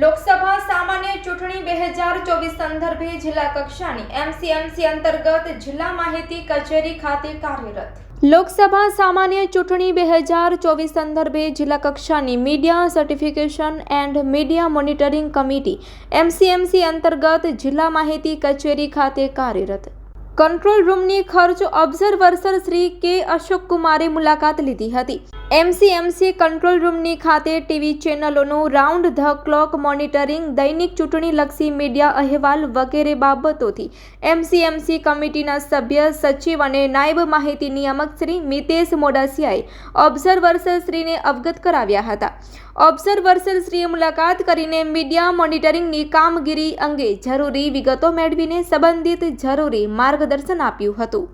લોકસભા સામાન્ય ચૂંટણી બે હજાર ચોવીસ સંદર્ભે જિલ્લા કક્ષાની એમસીએમસી અંતર્ગત જિલ્લા માહિતી કચેરી ખાતે કાર્યરત. લોકસભા સામાન્ય ચૂંટણી બે હજાર ચોવીસ સંદર્ભે જિલ્લા કક્ષાની media certification and media monitoring committee MCMC અંતર્ગત જિલ્લા માહિતી કચેરી ખાતે કાર્યરત. કંટ્રોલ રૂમની ખર્ચ ઓબ્ઝર્વર્સર શ્રી કે અશોક કુમારે મુલાકાત લીધી હતી. એમસીએમસી કંટ્રોલ રૂમની ખાતે ટીવી ચેનલોનું રાઉન્ડ ધ ક્લોક મોનિટરિંગ, દૈનિક ચૂંટણીલક્ષી મીડિયા અહેવાલ વગેરે બાબતોથી એમસીએમસી કમિટીના સભ્ય, સચિવ અને નાયબ માહિતી નિયામક શ્રી મિતેશ મોડાસિયાએ ઓબ્ઝર્વર્સશ્રીને અવગત કરાવ્યા હતા. ઓબ્ઝર્વર્સશ્રીએ મુલાકાત કરીને મીડિયા મોનિટરિંગની કામગીરી અંગે જરૂરી વિગતો મેળવીને સંબંધિત જરૂરી માર્ગદર્શન આપ્યું હતું.